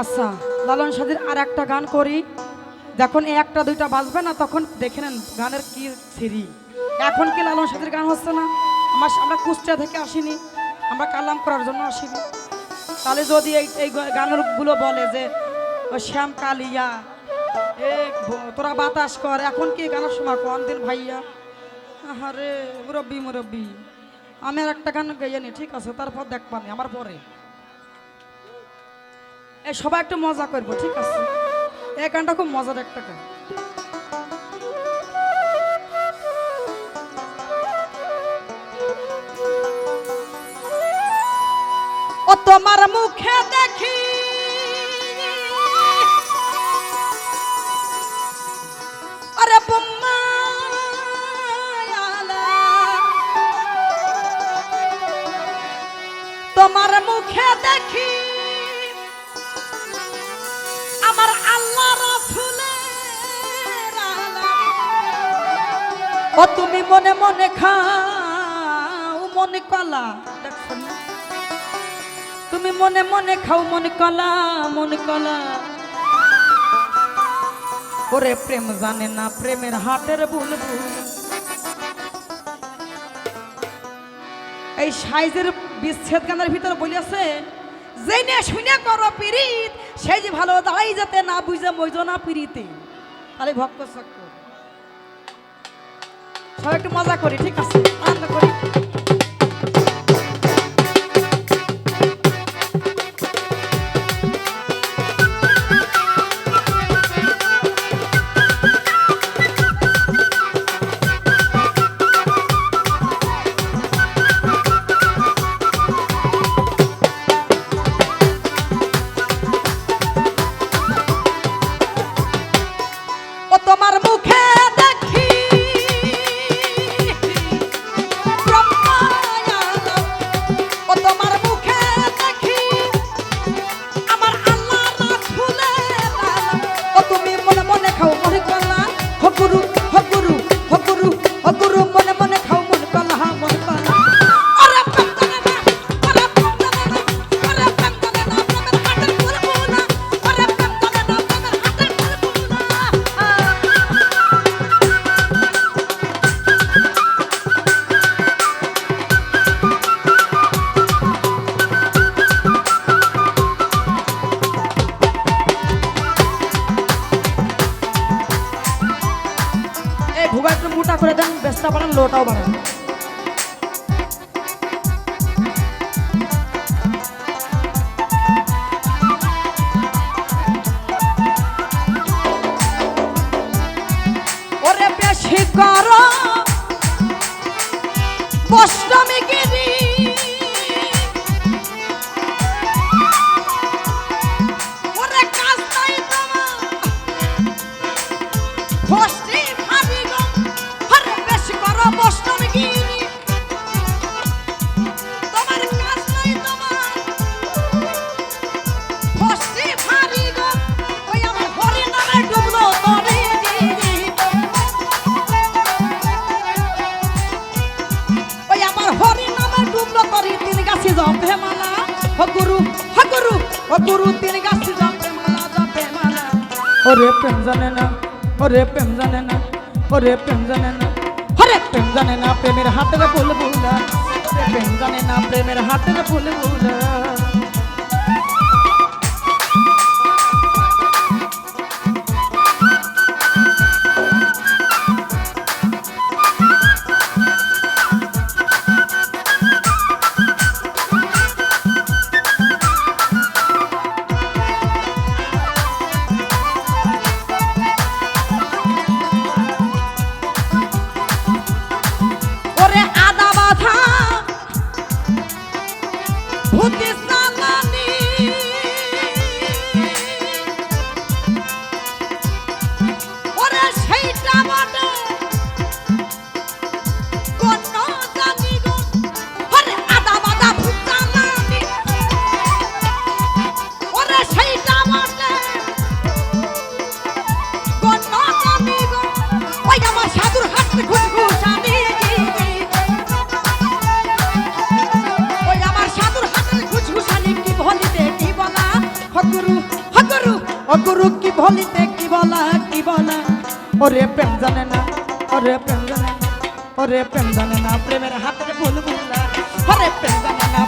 আচ্ছা লালন সাদির আর একটা গান করি। যখন এই একটা দুইটা বাজবে না, তখন দেখে নেন গানের কি সিরি এখন কি লালন সাদির গান হচ্ছে না? আমার আমরা কুষ্টিয়া থেকে আসিনি, আমরা কালাম করার জন্য আসিনি। তাহলে যদি এই এই গানগুলো বলে যে শ্যাম কালিয়া, এ তোরা বাতাস কর, এখন কি গানের সময় কোন দিন ভাইয়া? আরে মুরব্বি মুরব্বি, আমি আর একটা গান গাইয়ে নি, ঠিক আছে, তারপর দেখবানি আমার পরে। সবাই একটু মজা করব, ঠিক আছে? এই গানটা খুব মজার একটা গান। তোমার মুখে দেখি। আরে তোমার মুখে দেখি। ও তুমি মনে মনে খাও মনে কলা? তুমি মনে মনে খাও মনে কলা মনে কলা। ওরে প্রেম জানে না, প্রেমের হাটের বুলবুল। এই সাইজের বিচ্ছেদ গানের ভিতরে বলিয়াছে, জেনে শুনে করো পিরিত সেই যে ভালো দাঁড়াই যাতে না বুঝে মইজ না পিরিতে। তাহলে ভক্ত চক্র সবাই একটু মজা করি ঠিক আছে? আনন্দ করি। মোটা করে দেন বেস্তা বাড়ান লোটাও বাড়ান গুরু হগুরু গুরু হ গুরু তিন গাছ জপে মালা জপে মালা। ওরে প্রেম জানে না, ওরে প্রেম জানে না, ওরে প্রেম জানে না, ওরে প্রেম জানে না, প্রেমের হাতের ফুল বুলা প্রেম জানে না, প্রেমের হাতের ফুল বুলা ওরে প্রেম জানে না, ওরে প্রেম জানে না, ওরে প্রেম জানে না, প্রেমের হাতের বুলবুলা ওরে প্রেম জানে না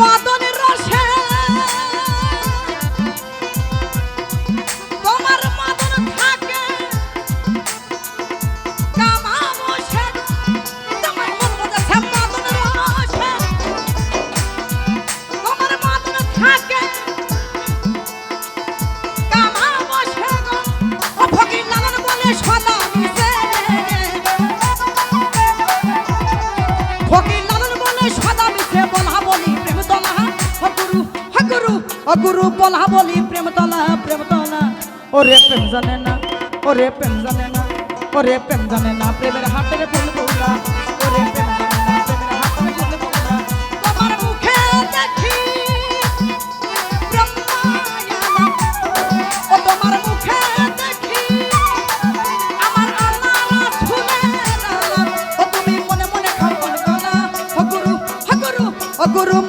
মদনের গুরু ও গুরু বলা, প্রেম তলা প্রেম তলা। ওরে প্রেম জানে না, ওরে প্রেম জানে না, ওরে প্রেম জানে না, প্রেমের হাতের প্রেম তুমি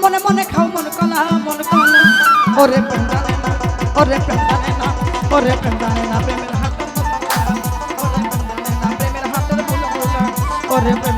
মনে ওরে প্রেম জানে না ওরে প্রেম জানে না ওরে প্রেম জানে না প্রেমের হাতের ওরে প্রেম জানে না প্রেমের হাতের বুলবুলা ওরে প্রেম